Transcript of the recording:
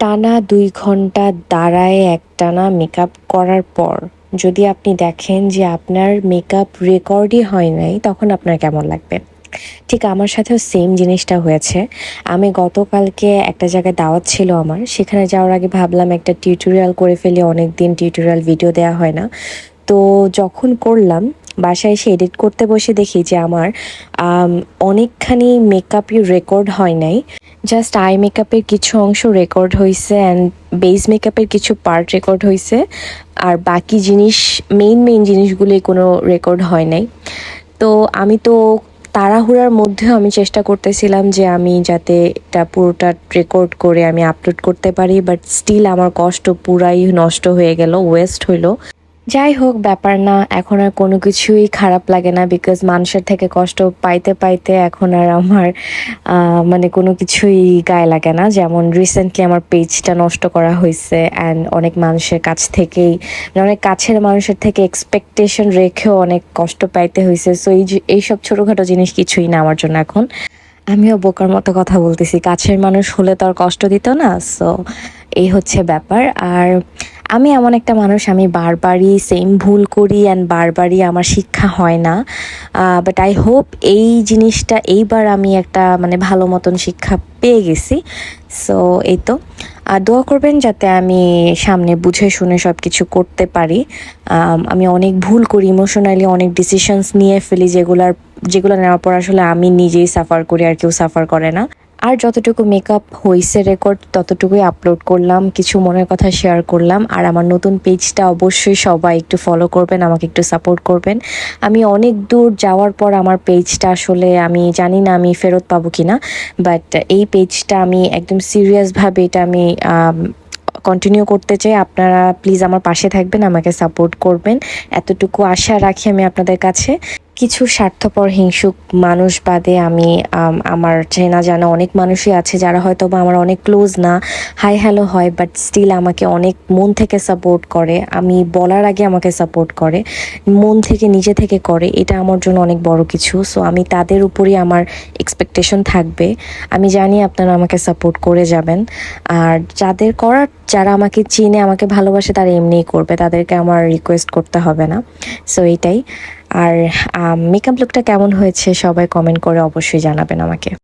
টানা দুই ঘণ্টা দাঁড়ায় একটানা মেকআপ করার পর, যদি আপনি দেখেন যে আপনার মেকআপ রেকর্ডই হয় নাই, তখন আপনার কেমন লাগবে? ঠিক আমার সাথেও সেম জিনিসটা হয়েছে। আমি গতকালকে একটা জায়গায় দাওয়াত ছিল আমার, সেখানে যাওয়ার আগে ভাবলাম একটা টিউটোরিয়াল করে ফেলি অনেক দিন টিউটোরিয়াল ভিডিও দেওয়া হয় না। তো যখন করলাম বাসায় এসে এডিট করতে বসে দেখি যে আমার অনেকখানি মেকআপই রেকর্ড হয় নাই। জাস্ট আই মেকআপের কিছু অংশ রেকর্ড হয়েছে অ্যান্ড বেস মেকআপের কিছু পার্ট রেকর্ড হয়েছে আর বাকি জিনিস মেইন মেইন জিনিসগুলোই কোনো রেকর্ড হয় নাই। তো আমি তো তাড়াহুড়ার মধ্যেও আমি চেষ্টা করতেছিলাম যে আমি যাতে এটা পুরোটা রেকর্ড করে আমি আপলোড করতে পারি বাট স্টিল আমার কষ্ট পুরাই নষ্ট হয়ে গেল ওয়েস্ট হইল। যাই হোক, ব্যাপার না। এখন আর কোনো কিছুই খারাপ লাগে না বিকজ মানুষের থেকে কষ্ট পাইতে পাইতে এখন আর আমার মানে কোনো কিছুই গায়ে লাগে না। যেমন রিসেন্টলি আমার পেজটা নষ্ট করা হয়েছে অ্যান্ড অনেক মানুষের কাছ থেকেই মানে অনেক কাছের মানুষের থেকে এক্সপেকটেশন রেখেও অনেক কষ্ট পাইতে হয়েছে সো এই এইসব ছোটোখাটো জিনিস কিছুই না আমার জন্য এখন। আমিও বোকার মতো কথা বলতেছি। কাছের মানুষ হলে তো আর কষ্ট দিত না। সো এই হচ্ছে ব্যাপার। আর আমি এমন একটা মানুষ, আমি বারবারই সেম ভুল করি অ্যান্ড বারবারই আমার শিক্ষা হয় না। বাট আই হোপ এই জিনিসটা এইবার আমি একটা মানে ভালো মতন শিক্ষা পেয়ে গেছি। সো এই তো। আর দোয়া করবেন যাতে আমি সামনে বুঝে শুনে সব কিছু করতে পারি। আমি অনেক ভুল করি ইমোশনালি অনেক ডিসিশনস নিয়ে ফেলি যেগুলার, যেগুলো নেওয়ার পর আসলে আমি নিজেই সাফার করি, আর কেউ সাফার করে না। আর যতটুকু মেকআপ হয়েছে রেকর্ড ততটুকুই আপলোড করলাম, কিছু মনের কথা শেয়ার করলাম। আর আমার নতুন পেজটা অবশ্যই সবাই একটু ফলো করবেন, আমাকে একটু সাপোর্ট করবেন। আমি অনেক দূর যাওয়ার পর আমার পেজটা আসলে আমি জানি না আমি ফেরত পাবো কি না বাট এই পেজটা আমি একদম সিরিয়াসভাবে এটা আমি কন্টিনিউ করতে চাই। আপনারা প্লিজ আমার পাশে থাকবেন, আমাকে সাপোর্ট করবেন। এতটুকু আশা রাখি আমি আপনাদের কাছে। কিছু স্বার্থপর হিংসুক মানুষ বাদে আমি আমার চেনা জানা অনেক মানুষই আছে যারা হয়তো বা আমার অনেক ক্লোজ না। হাই হ্যালো হয় বাট স্টিল আমাকে অনেক মন থেকে সাপোর্ট করে। আমি বলার আগে আমাকে সাপোর্ট করে, মন থেকে, নিজে থেকে করে। এটা আমার জন্য অনেক বড় কিছু। সো আমি তাদের উপরই আমার এক্সপেকটেশন থাকবে। আমি জানি আপনারা আমাকে সাপোর্ট করে যাবেন। আর যাদের করার, যারা আমাকে চিনে, আমাকে ভালোবাসে, তারা এমনিই করবে। তাদেরকে আমার রিকোয়েস্ট করতে হবে না। সো এটাই। আর মেকআপ লুকটা কেমন হয়েছে সবাই কমেন্ট করে অবশ্যই জানাবেন আমাকে।